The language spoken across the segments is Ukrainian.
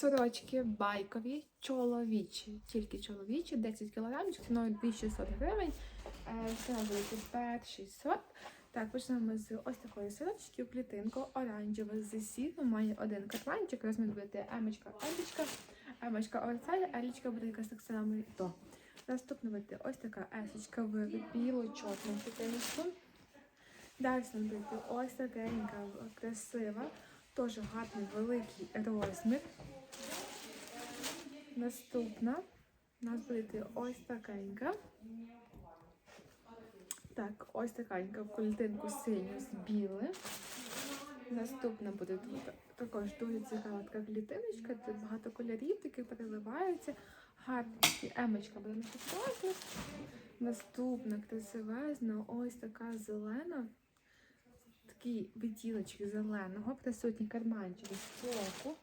Сорочки байкові, чоловічі, тільки чоловічі, 10 кг, ціною 2600 гривень. Е, великий пет 600. Так, почнемо з ось такої сорочки клітинку, оранжева з сітом, має один карманчик, розмір буде емочка, елічка, емочка оверсайз, елічка буде якась так само то. Наступно буде ось така есочка в біло-чорному клітинку. Далі буде ось такенька, красива, теж гарний великий розмір. Наступна у нас буде ось такенька. Так, ось такенька в кольтинку синю з білим. Наступна буде тут також дуже цікава така клітиночка. Тут багато кольорів, таких переливаються. Гарна емочка буде на фотографії. Наступна красивезна, ось така зелена. Такі відтіночки зеленого, присутні карманчики з боку.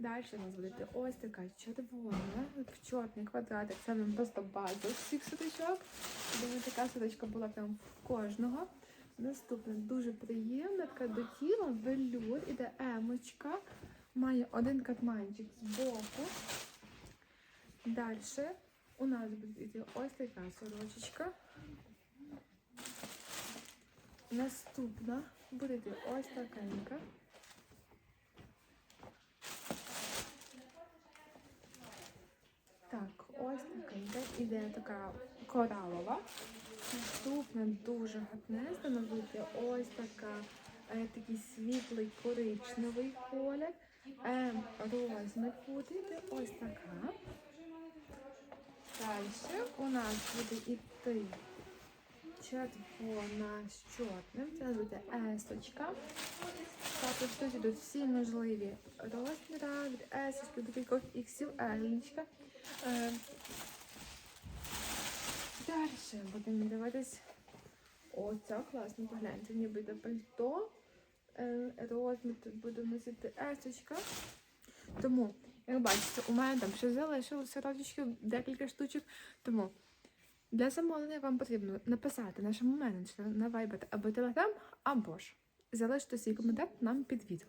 Далі у нас буде ось така червона, в чорний квадратик. Це нам просто база всіх сорочок. Думаю, така сорочка була прям в кожного. Наступна дуже приємна, така до тіла, велюр, іде емочка. Має один карманчик з боку. Далі у нас буде ось така сорочечка. Наступна буде йти ось такенька. Так, ось такенька. Іде така коралова. Наступна дуже гарнезна, буде ось така, е, такий світлий коричневий колір. М розмір буде йти ось така. Далі у нас буде іти червона з чорним. Це буде есочка. Також тут йдуть всі можливі розміри від есочки до кількох XL. Е, Далі будемо дивитись. О, це класно, погляньте, ніби йде пальто. Е, Розмір тут буде носити есочка. Тому, як бачите, у мене там ще залишилося розочки декілька штучок. Тому для замовлення вам потрібно написати нашому менеджеру на Viber або Telegram, або ж залишити свій коментар нам під відео.